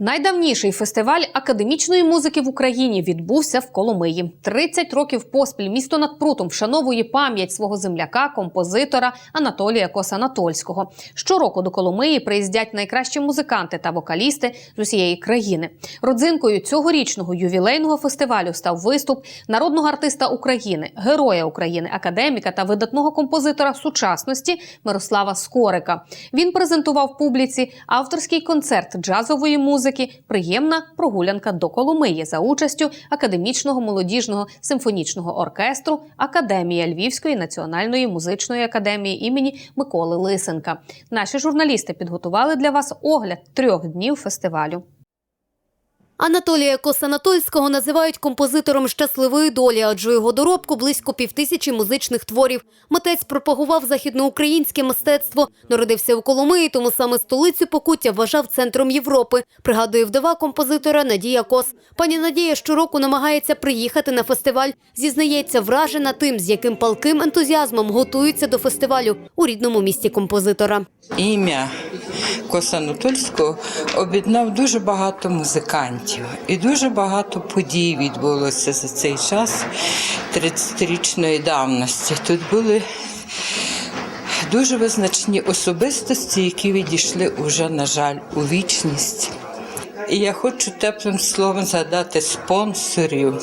Найдавніший фестиваль академічної музики в Україні відбувся в Коломиї. 30 років поспіль місто над прутом вшановує пам'ять свого земляка, композитора Анатолія Косанатольського. Щороку до Коломиї приїздять найкращі музиканти та вокалісти з усієї країни. Родзинкою цьогорічного ювілейного фестивалю став виступ народного артиста України, героя України, академіка та видатного композитора сучасності Мирослава Скорика. Він презентував публіці авторський концерт джазової музики Приємна прогулянка до Коломиї за участю академічного молодіжного симфонічного оркестру Академія Львівської національної музичної академії імені Миколи Лисенка. Наші журналісти підготували для вас огляд трьох днів фестивалю. Анатолія Косанатольського називають композитором щасливої долі, адже його доробку близько півтисячі музичних творів. Митець пропагував західноукраїнське мистецтво, народився у Коломиї, тому саме столицю Покуття вважав центром Європи. Пригадує вдова композитора Надія Кос. Пані Надія щороку намагається приїхати на фестиваль. Зізнається, вражена тим, з яким палким ентузіазмом готуються до фестивалю у рідному місті композитора. ім'я Косанутольського об'єднав дуже багато музикантів і дуже багато подій відбулося за цей час 30-річної давності. Тут були дуже визначні особистості, які відійшли уже, на жаль, у вічність. І я хочу теплим словом згадати спонсорів,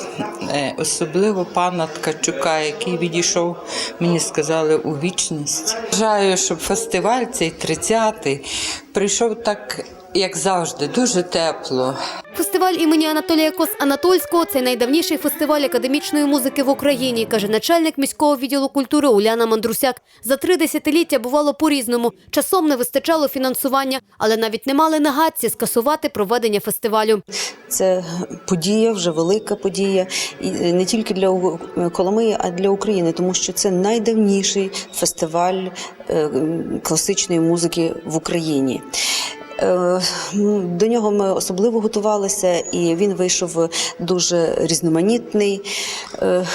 е, особливо пана Ткачука, який відійшов, мені сказали, у вічність. Бажаю, щоб фестиваль цей 30-й прийшов так, як завжди, дуже тепло. Фестиваль імені Анатолія Кос Анатольського це найдавніший фестиваль академічної музики в Україні, каже начальник міського відділу культури Уляна Мандрусяк. За три десятиліття бувало по-різному. Часом не вистачало фінансування, але навіть не мали нагадці скасувати проведення фестивалю. Це подія, вже велика подія, і не тільки для Коломиї, а для України, тому що це найдавніший фестиваль е, класичної музики в Україні. Е, м, До нього ми особливо готувалися, і він вийшов дуже різноманітний, е,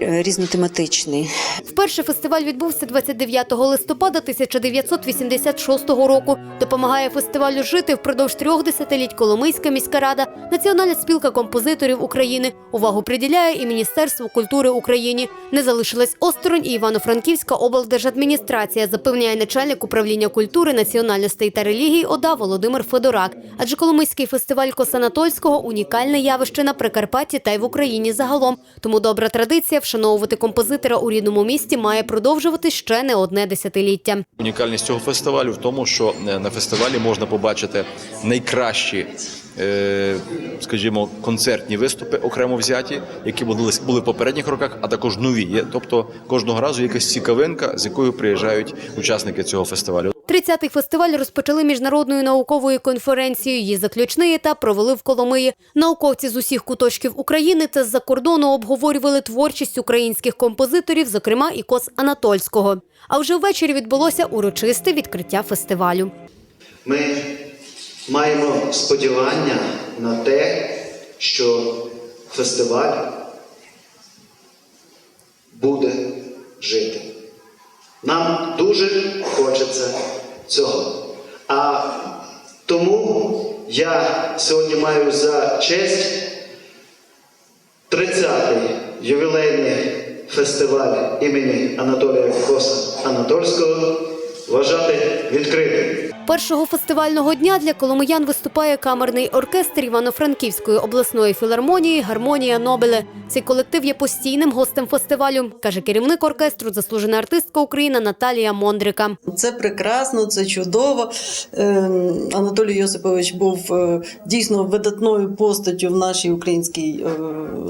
різнотематичний. Вперше фестиваль відбувся 29 листопада 1986 року. Допомагає фестивалю жити впродовж трьох десятиліть Коломийська міська рада, Національна спілка композиторів України. Увагу приділяє і Міністерство культури України. Не залишилась осторонь і Івано-Франківська облдержадміністрація, запевняє начальник управління культури, національностей та релігій ОДА Володимир Федорак. Адже Коломийський фестиваль Косанатольського унікальне явище на Прикарпатті та й в Україні загалом. Тому добра традиція вшановувати композитора у рідному місті має продовжувати ще не одне десятиліття. Унікальність цього фестивалю в тому, що е, на фестивалі можна побачити найкращі, е, скажімо, концертні виступи окремо взяті, які були були в попередніх роках, а також нові. Тобто кожного разу якась цікавинка, з якою приїжджають учасники цього фестивалю. 30-й фестиваль розпочали міжнародною науковою конференцією. Її заключний етап провели в Коломиї. Науковці з усіх куточків України та з-за кордону обговорювали творчість українських композиторів, зокрема і Кос Анатольського. А вже ввечері відбулося урочисте відкриття фестивалю. Ми маємо сподівання на те, що фестиваль буде жити. Нам дуже хочеться цього. А тому я сьогодні маю за честь 30-й ювілейний фестиваль імені Анатолія Коса Анатольського вважати відкритим. Першого фестивального дня для коломиян виступає камерний оркестр Івано-Франківської обласної філармонії Гармонія Нобеле. Цей колектив є постійним гостем фестивалю, каже керівник оркестру, заслужена артистка України Наталія Мондрика. Це прекрасно, це чудово. Ем, Анатолій Йосипович був е, дійсно видатною постаттю в нашій українській, е,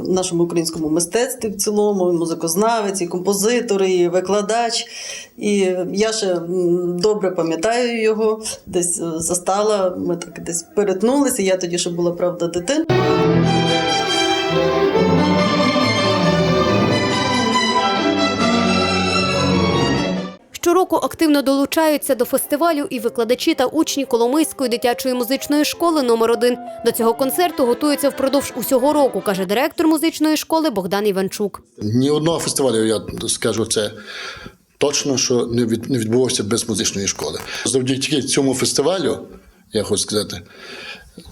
нашому українському мистецтві в цілому, музикознавець, і композитор, і викладач. І я ще добре пам'ятаю його, десь е, застала, ми так десь перетнулися. Я тоді ще була правда дитина. Щороку активно долучаються до фестивалю і викладачі та учні Коломийської дитячої музичної школи номер 1 До цього концерту готуються впродовж усього року, каже директор музичної школи Богдан Іванчук. Ні одного фестивалю, я скажу це точно, що не від- не відбувався без музичної школи. Завдяки цьому фестивалю, я хочу сказати,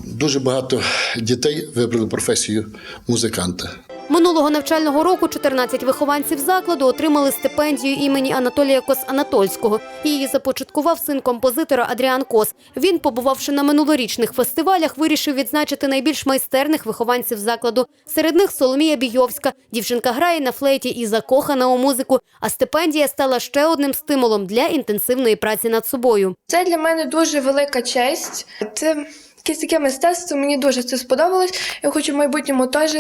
дуже багато дітей вибрали професію музиканта. Минулого навчального року 14 вихованців закладу отримали стипендію імені Анатолія Кос-Анатольського. Її започаткував син композитора Адріан Кос. Він, побувавши на минулорічних фестивалях, вирішив відзначити найбільш майстерних вихованців закладу. Серед них Соломія Бійовська. Дівчинка грає на флейті і закохана у музику. А стипендія стала ще одним стимулом для інтенсивної праці над собою. Це для мене дуже велика честь. Це якесь таке мистецтво, мені дуже це сподобалось. Я хочу в майбутньому теж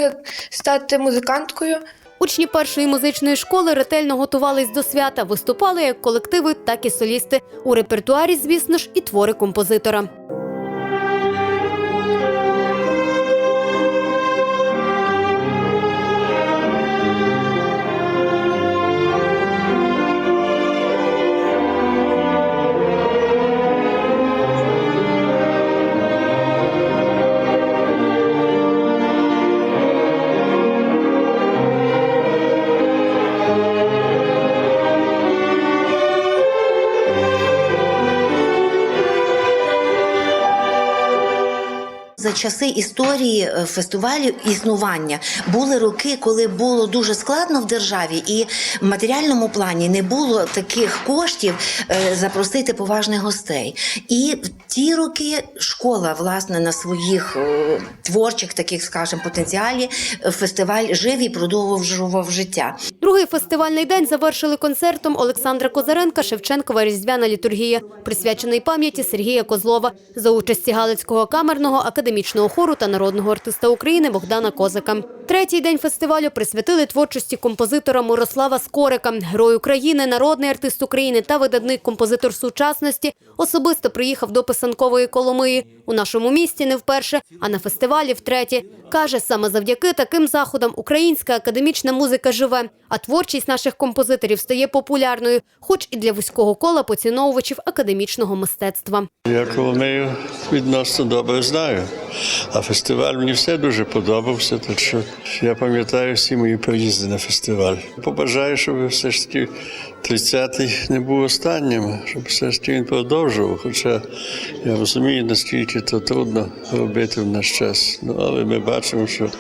стати музиканткою. Учні першої музичної школи ретельно готувались до свята, виступали як колективи, так і солісти. У репертуарі, звісно ж, і твори композитора. За часи історії е, фестивалю існування були роки, коли було дуже складно в державі, і в матеріальному плані не було таких коштів е, запросити поважних гостей. І в ті роки школа, власне, на своїх е, творчих, таких, скажімо, потенціалі фестиваль жив і продовжував життя. Другий фестивальний день завершили концертом Олександра Козаренка Шевченкова Різдвяна літургія, присвячений пам'яті Сергія Козлова за участі Галицького камерного академічного хору та народного артиста України Богдана Козака. Третій день фестивалю присвятили творчості композитора Мирослава Скорика, герой України, народний артист України та видатний композитор сучасності. Особисто приїхав до писанкової Коломиї у нашому місті не вперше, а на фестивалі втретє. Каже, саме завдяки таким заходам українська академічна музика живе, а творчість наших композиторів стає популярною, хоч і для вузького кола поціновувачів академічного мистецтва. Я Коломею відносно добре знаю. А фестиваль мені все дуже подобався, так що я пам'ятаю всі мої приїзди на фестиваль. Побажаю, щоб все ж таки 30-й не був останнім, щоб все ж таки він продовжував. Хоча я розумію, наскільки це трудно робити в наш час. Ну, але ми бачимо, що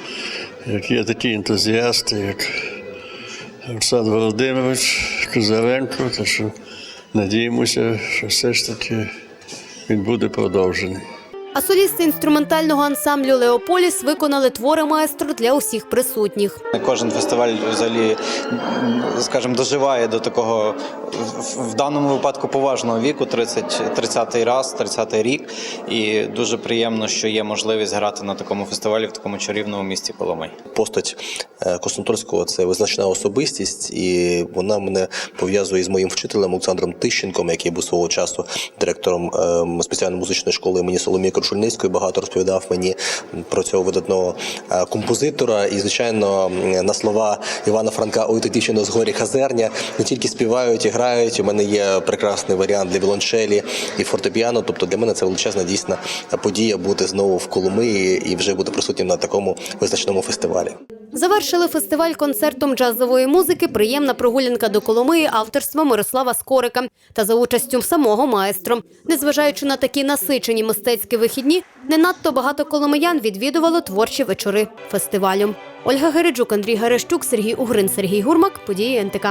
як є такі ентузіасти, як Олександр Володимирович Козаренко, то що надіємося, що все ж таки він буде продовжений. А солісти інструментального ансамблю Леополіс виконали твори маестро для усіх присутніх. Кожен фестиваль взагалі, скажімо, доживає до такого в- даному випадку поважного віку, 30, 30-й раз, 30-й рік. І дуже приємно, що є можливість грати на такому фестивалі в такому чарівному місті Коломий. Постать е, це визначна особистість, і вона мене пов'язує з моїм вчителем Олександром Тищенком, який був свого часу директором е, спеціальної музичної школи імені Соломії Крушельницької. Багато розповідав мені про цього видатного е, композитора. І, звичайно, на слова Івана Франка Ой, ти дівчино з горі хазерня не тільки співають і грають. У мене є прекрасний варіант для вілончелі і фортепіано. Тобто для мене це величезна дійсна подія бути знову в Коломиї і вже бути присутнім на такому визначному фестивалі. Завершили фестиваль концертом джазової музики Приємна прогулянка до Коломиї авторства Мирослава Скорика та за участю самого маестро. Незважаючи на такі насичені мистецькі вихідні, не надто багато коломиян відвідувало творчі вечори фестивалю. Ольга Гереджук, Андрій Гарещук, Сергій Угрин, Сергій Гурмак. Події НТК.